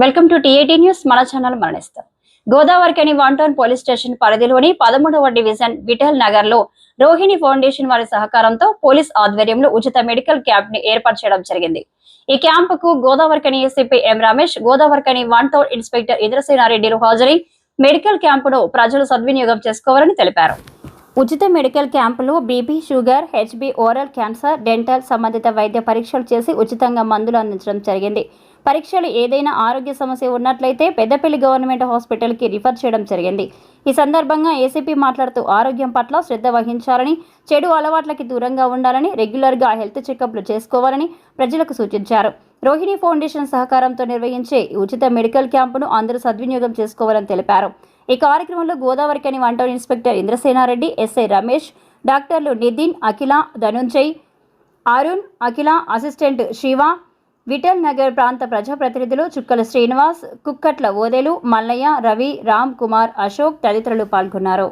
Welcome to TAT news మన channel మరణిస్తాం. Godavarikhani one town police station పరిధిలోని పదమూడవ division Vithal నగర్లో రోహిణి ఫౌండేషన్ వారి సహకారంతో పోలీస్ ఆధ్వర్యంలో ఉచిత మెడికల్ క్యాంప్ని ఏర్పాటు చేయడం జరిగింది. ఈ క్యాంపుకు Godavarikhani ACP M Ramesh Godavarikhani one town inspector ఇంద్రసేనారెడ్డిలు హాజరై మెడికల్ క్యాంపును ప్రజలు సద్వినియోగం చేసుకోవాలని తెలిపారు. ఉచిత మెడికల్ క్యాంపులో BP sugar HB oral cancer dental సంబంధిత వైద్య పరీక్షలు చేసి ఉచితంగా మందులు అందించడం జరిగింది. పరీక్షలు ఏదైనా ఆరోగ్య సమస్య ఉన్నట్లయితే పెద్దపల్లి గవర్నమెంట్ హాస్పిటల్కి రిఫర్ చేయడం జరిగింది. ఈ సందర్భంగా ఏసీపీ మాట్లాడుతూ ఆరోగ్యం పట్ల శ్రద్ధ వహించాలని చెడు అలవాట్లకి దూరంగా ఉండాలని రెగ్యులర్గా హెల్త్ చెకప్లు చేసుకోవాలని ప్రజలకు సూచించారు. రోహిణి ఫౌండేషన్ సహకారంతో నిర్వహించే ఉచిత మెడికల్ క్యాంపును అందరూ సద్వినియోగం చేసుకోవాలని తెలిపారు. ఈ కార్యక్రమంలో Godavarikhani one town inspector Indrasenareddy SI Ramesh డాక్టర్లు నితిన్ అఖిల ధనుంజయ్ అరుణ్ అఖిల అసిస్టెంట్ శివ విఠల్ నగర్ ప్రాంత ప్రజాప్రతినిధులు చుక్కల శ్రీనివాస్ కుక్కట్ల ఓదెలు మల్లయ్య రవి రామ్ కుమార్ అశోక్ తదితరులు పాల్గొన్నారు.